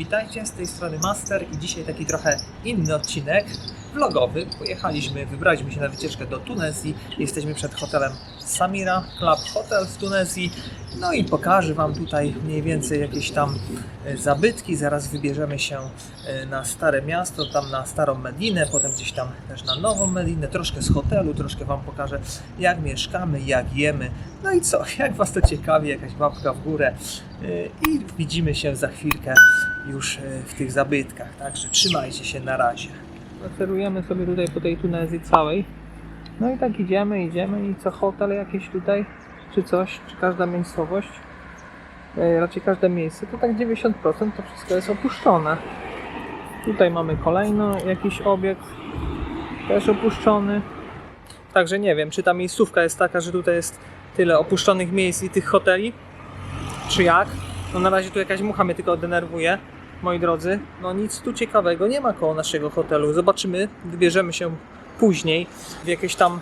Witajcie, z tej strony Master i dzisiaj taki trochę inny odcinek vlogowy. Pojechaliśmy, wybraliśmy się na wycieczkę do Tunezji. Jesteśmy przed hotelem Samira Club Hotel w Tunezji. No i pokażę Wam tutaj mniej więcej jakieś tam e, zabytki. Zaraz wybierzemy się e, na Stare Miasto, tam na Starą Medinę, potem gdzieś tam też na Nową Medinę, troszkę z hotelu, troszkę Wam pokażę jak mieszkamy, jak jemy. No i co, jak Was to ciekawi, jakaś łapka w górę e, i widzimy się za chwilkę już w tych zabytkach, także trzymajcie się na razie. Spacerujemy sobie tutaj po tej Tunezji całej. No i tak idziemy, idziemy i co hotel jakiś tutaj, czy coś, czy każda miejscowość, e, raczej każde miejsce, to tak 90% to wszystko jest opuszczone. Tutaj mamy kolejno jakiś obiekt, też opuszczony. Także nie wiem, czy ta miejscówka jest taka, że tutaj jest tyle opuszczonych miejsc i tych hoteli, czy jak. No na razie tu jakaś mucha mnie tylko denerwuje, moi drodzy. No nic tu ciekawego nie ma koło naszego hotelu. Zobaczymy, wybierzemy się później w jakąś tam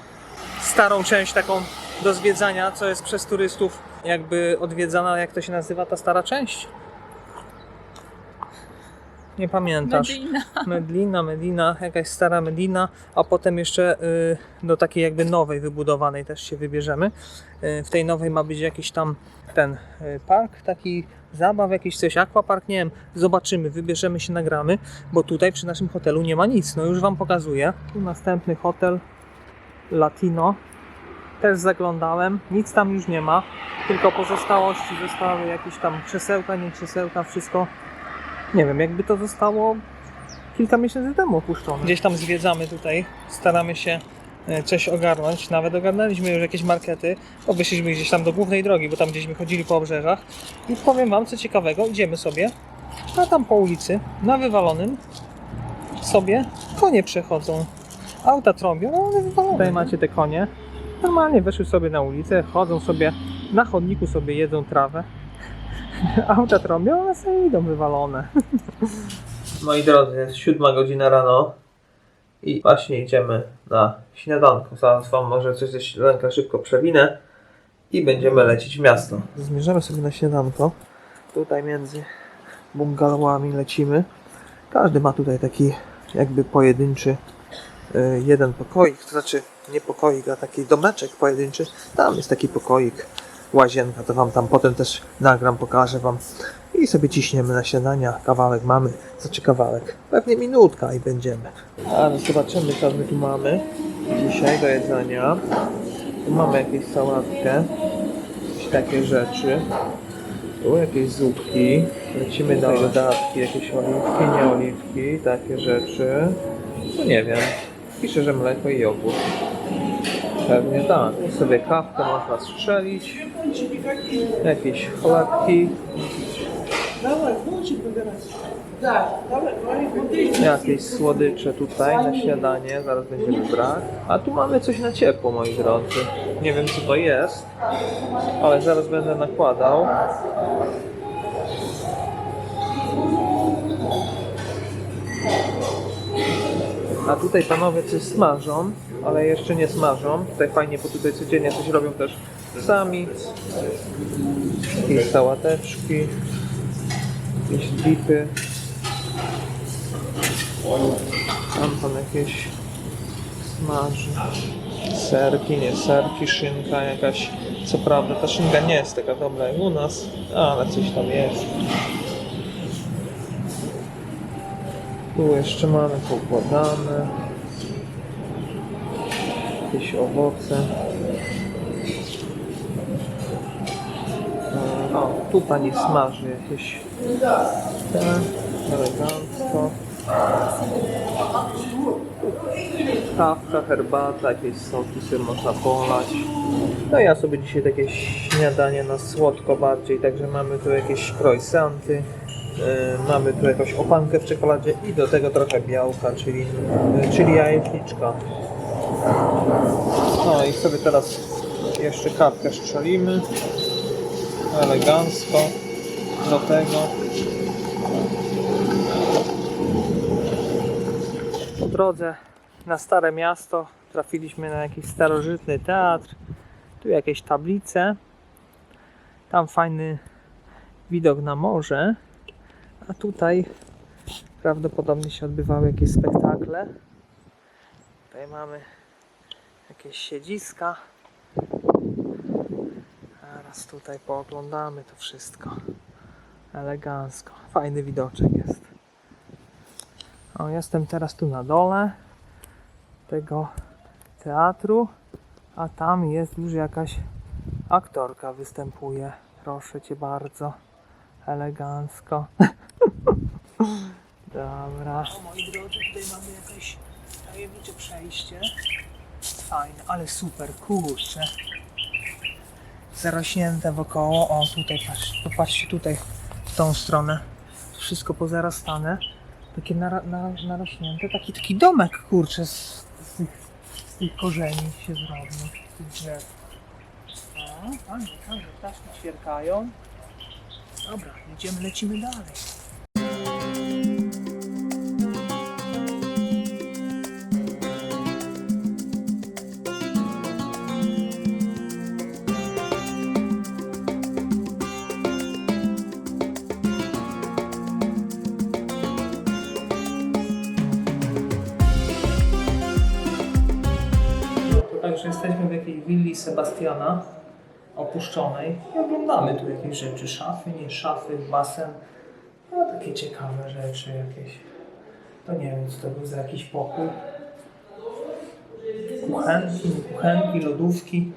starą część taką do zwiedzania, co jest przez turystów jakby odwiedzana, jak to się nazywa ta stara część? Nie pamiętasz. Medina. Medlina, Medina, jakaś stara Medina, a potem jeszcze y, do takiej jakby nowej wybudowanej też się wybierzemy. Y, w tej nowej ma być jakiś tam ten y, park, taki zabaw, jakiś coś, aquapark, nie wiem, zobaczymy, wybierzemy się, nagramy, bo tutaj przy naszym hotelu nie ma nic, no już Wam pokazuję. Tu następny hotel Latino, też zaglądałem, nic tam już nie ma, tylko pozostałości zostały jakieś tam krzesełka, nie krzesełka, wszystko nie wiem, jakby to zostało kilka miesięcy temu opuszczone. Gdzieś tam zwiedzamy tutaj, staramy się coś ogarnąć. Nawet ogarnęliśmy już jakieś markety, bo wyszliśmy gdzieś tam do głównej drogi, bo tam gdzieśmy chodzili po obrzeżach. I powiem Wam co ciekawego, idziemy sobie, a tam po ulicy, na wywalonym sobie konie przechodzą. Auta trąbią, no one wywalone. Tutaj macie te konie. Normalnie weszły sobie na ulicę, chodzą sobie, na chodniku sobie jedzą trawę. Auta trąbią, one sobie idą wywalone. Moi drodzy, jest siódma godzina rano i właśnie idziemy na śniadanko. Zaraz Wam może coś ze śniadanka szybko przewinę i będziemy lecieć w miasto. Zmierzamy sobie na śniadanko. Tutaj między bungalowami lecimy. Każdy ma tutaj taki jakby pojedynczy y, jeden pokoik, to znaczy nie pokoik, a taki domeczek pojedynczy. Tam jest taki pokoik, łazienka, to Wam tam potem też nagram, pokażę Wam. I sobie ciśniemy na śniadania, kawałek mamy, znaczy kawałek, pewnie minutka i będziemy. A no zobaczymy co my tu mamy dzisiaj do jedzenia. Tu mamy jakieś sałatkę, jakieś takie rzeczy. Tu jakieś zupki, lecimy dalej dodatki, jakieś oliwki, nie oliwki, takie rzeczy. No nie wiem, pisze, że mleko i jogurt. Pewnie tak. Tu sobie kawkę można strzelić. Jakieś chlebki. Jakieś słodycze tutaj na śniadanie, zaraz będziemy brać. A tu mamy coś na ciepło, moi drodzy. Nie wiem co to jest, ale zaraz będę nakładał. A tutaj panowie coś smażą, ale jeszcze nie smażą. Tutaj fajnie, bo tutaj codziennie coś robią też sami. Jakieś sałateczki, jakieś dipy. Tam pan jakieś smaży. Serki, nie serki, szynka jakaś. Co prawda ta szynka nie jest taka dobra jak u nas, ale coś tam jest. Tu jeszcze mamy poukładane. Jakieś owoce. Tu pani smaży jakieś. Tak, elegancko. Kawka, herbata, jakieś soki sobie można polać. No ja sobie dzisiaj takie śniadanie na słodko bardziej, także mamy tu jakieś croissanty. Yy, mamy tu jakąś opankę w czekoladzie i do tego trochę białka, czyli, yy, czyli jajeczniczka. No i sobie teraz jeszcze kawkę strzelimy. Elegancko. Do tego. Po drodze na Stare Miasto trafiliśmy na jakiś starożytny teatr. Tu jakieś tablice. Tam fajny widok na morze. A tutaj prawdopodobnie się odbywały jakieś spektakle. Tutaj mamy jakieś siedziska. Teraz tutaj pooglądamy to wszystko. Elegancko. Fajny widoczek jest. O, jestem teraz tu na dole tego teatru, a tam jest już jakaś aktorka występuje. Proszę cię bardzo. Elegancko. Dobra. O moi drodzy, tutaj mamy jakieś tajemnicze przejście. Fajne, ale super, kurczę. Zarośnięte wokoło. O, tutaj patrz, popatrzcie tutaj w tą stronę. Wszystko pozarastane. Takie nara, na, narośnięte. Taki, taki domek, kurczę, z, z, tych, z tych korzeni się zrobił. Z tych drzew. Fajnie. Ptaszki ćwierkają. Dobra, idziemy, lecimy dalej. Sebastiana opuszczonej i oglądamy tu jakieś rzeczy, szafy, nie szafy, basen, no takie ciekawe rzeczy jakieś. To nie wiem co to był za jakiś pokój. Kuchenki, kuchenki, lodówki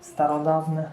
starodawne.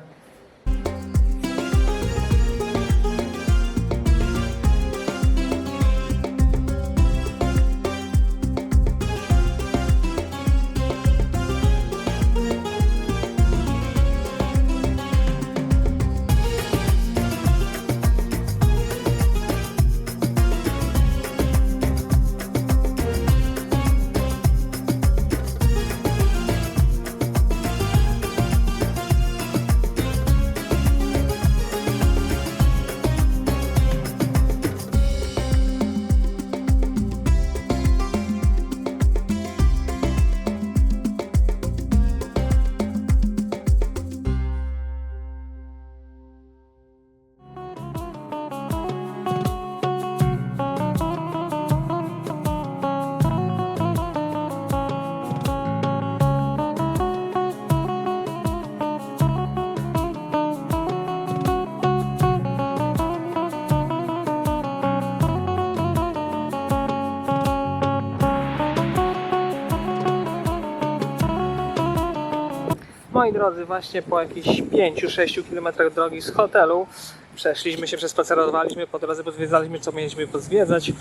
Moi drodzy, właśnie po jakichś 5-6 km drogi z hotelu przeszliśmy się, przespacerowaliśmy po drodze, pozwiedzaliśmy co mieliśmy pozwiedzać.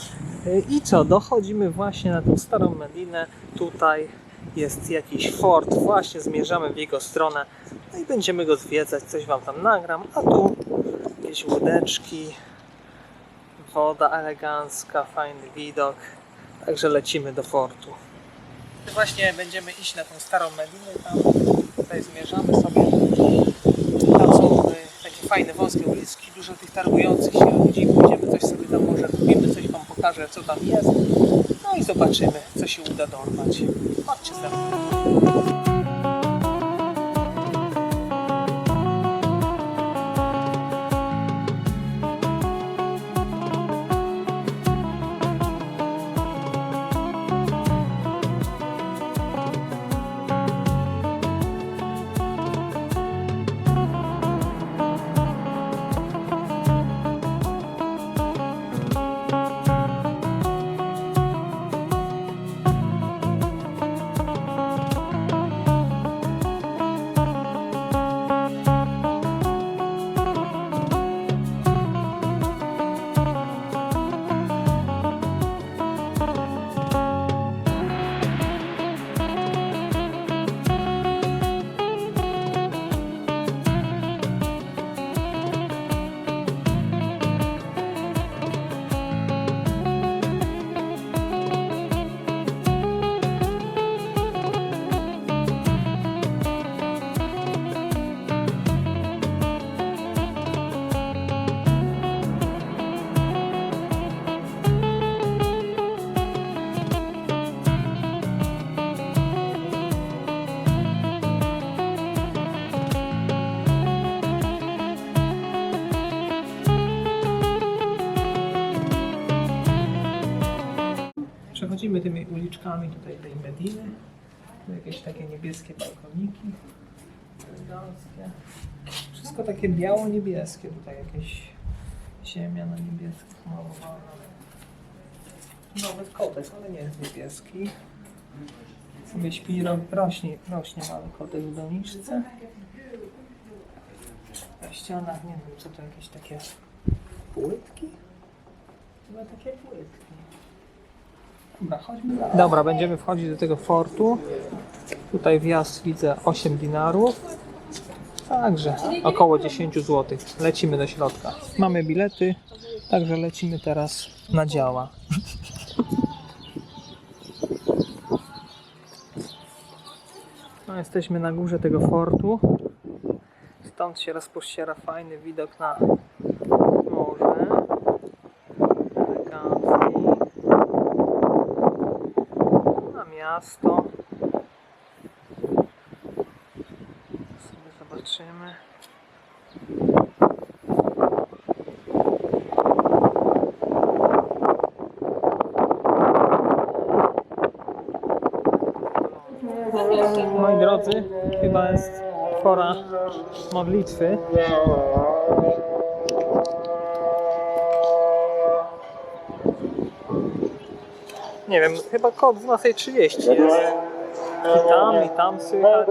I co, dochodzimy właśnie na tą starą Medinę. Tutaj jest jakiś fort, właśnie zmierzamy w jego stronę. No i będziemy go zwiedzać, coś Wam tam nagram. A tu jakieś łódeczki, woda elegancka, fajny widok. Także lecimy do fortu. Właśnie będziemy iść na tą starą Medinę. Tam tutaj zmierzamy sobie. Tam są y, takie fajne wąskie uliczki, dużo tych targujących się ludzi. Pójdziemy coś sobie tam może kupimy, coś Wam pokażę co tam jest. No i zobaczymy, co się uda dorwać. Chodźcie ze mną. Uliczkami tutaj tej Mediny. Jakieś takie niebieskie balkoniki. Wszystko takie biało-niebieskie. Tutaj jakieś ziemia na niebiesko malowana. Nawet kotek, ale nie jest niebieski. Sobie śpi, ro- rośnie, rośnie mały kotek w doniczce. Na ścianach nie wiem co to jakieś takie płytki? Chyba takie płytki. Dobra, chodźmy dalej. Dobra, będziemy wchodzić do tego fortu. Tutaj wjazd widzę 8 dinarów. Także około 10 zł. Lecimy do środka. Mamy bilety, także lecimy teraz na działa. No, jesteśmy na górze tego fortu. Stąd się rozpościera fajny widok na morze. Elegancki. Na miasto. Sobie zobaczymy. Moi drodzy, chyba jest pora modlitwy. Nie wiem, chyba koło 12.30 jest. I tam, i tam słychać.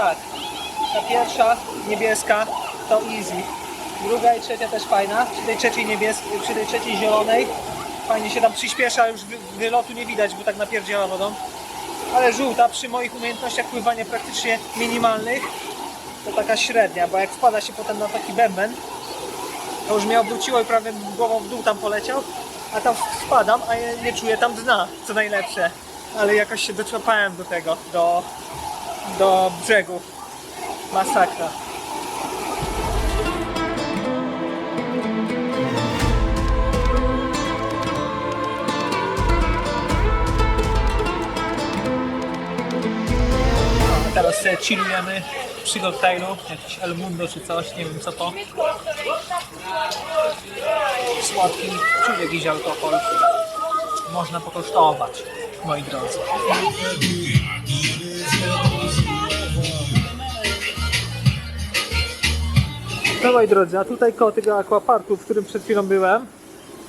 Tak. Ta pierwsza niebieska to easy. Druga i trzecia też fajna. Przy tej trzeciej niebieskiej, przy tej trzeciej zielonej fajnie się tam przyspiesza, już wy, wylotu nie widać, bo tak napierdziela wodą. Ale żółta przy moich umiejętnościach pływania praktycznie minimalnych to taka średnia, bo jak wpada się potem na taki bęben, to już mnie obróciło i prawie głową w dół tam poleciał, a tam spadam, a ja nie czuję tam dna, co najlepsze. Ale jakoś się doczłapałem do tego, do, do brzegu. Masakra. A teraz sobie chillujemy przy koktajlu, jakiś El Mundo czy coś, nie wiem co to. Słodki, czy jakiś alkohol. Można pokosztować, moi drodzy. No moi drodzy, a tutaj koło tego aquaparku, w którym przed chwilą byłem,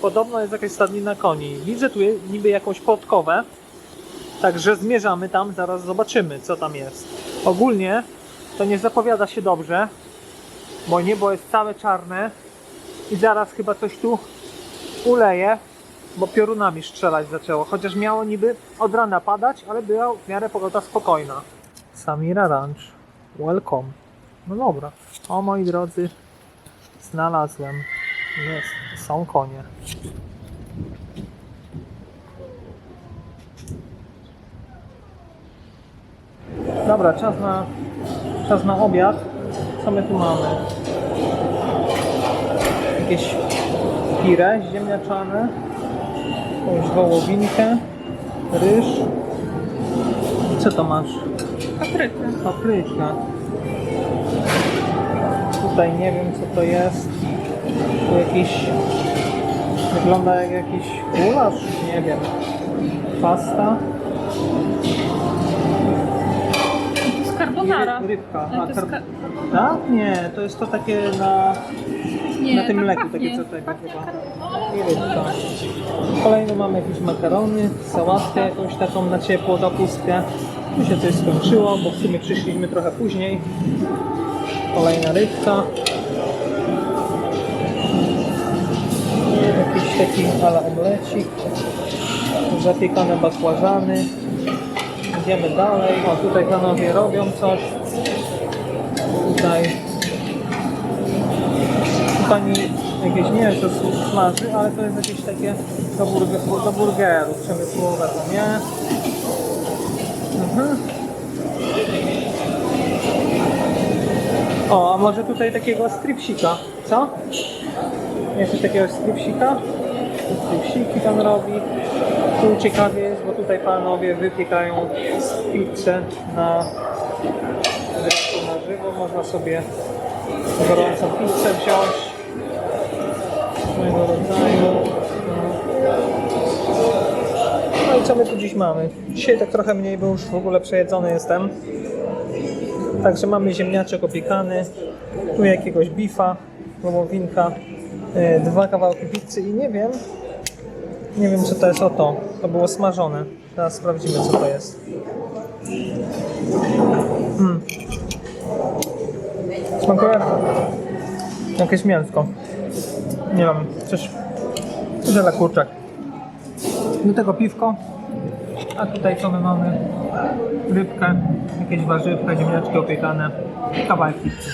podobno jest jakaś stadnina koni. Widzę tu niby jakąś podkowę, także zmierzamy tam, zaraz zobaczymy co tam jest. Ogólnie to nie zapowiada się dobrze, bo niebo jest całe czarne i zaraz chyba coś tu uleje, bo piorunami strzelać zaczęło. Chociaż miało niby od rana padać, ale była w miarę pogoda spokojna. Samira Ranch. Welcome. No dobra. O moi drodzy, znalazłem. Jest, są konie. Dobra, czas na, czas na obiad. Co my tu mamy? Jakieś pire ziemniaczane, jakąś wołowinkę, ryż. I co to masz? Paprykę. Papryka. Tutaj nie wiem co to jest. Tu jakiś. Wygląda jak jakiś gulasz, nie wiem. Pasta. To jest carbonara. Ryb- Rybka. Ale to jest kar- tak? Nie, to jest to takie na, Nie, na tym tak mleku, pachnie. takie co tego Pachnie chyba. carbonara. I rybka. Kolejno mamy jakieś makarony, sałatkę jakąś taką na ciepło, dopustkę. Tu się coś skończyło, bo w sumie przyszliśmy trochę później. Kolejna rybka. Jakiś taki ala omlecik. Zapiekane bakłażany. Idziemy dalej. O, tutaj panowie robią coś. Tutaj pani jakieś mięso smaży, ale to jest jakieś takie do, burger, do burgerów przemysłowe, to nie? Mhm. O, a może tutaj takiego stripsika, co? Jeszcze takiego stripsika? Stripsiki pan robi. Tu ciekawie jest, bo tutaj panowie wypiekają pizzę na na żywo. Można sobie gorącą pizzę wziąć swojego rodzaju. No i co my tu dziś mamy? Dzisiaj tak trochę mniej, bo już w ogóle przejedzony jestem. Także mamy ziemniaczek opiekany, tu jakiegoś bifa, wołowinka, yy, dwa kawałki pizzy i nie wiem, nie wiem co to jest o to. Było smażone. Teraz sprawdzimy co to jest. Mm. Smakuje jakieś mięsko. Nie wiem, coś żela kurczak. Do tego piwko. A tutaj co my mamy? Rybkę, jakieś warzywka, ziemniaczki opiekane, kawałek pizzy.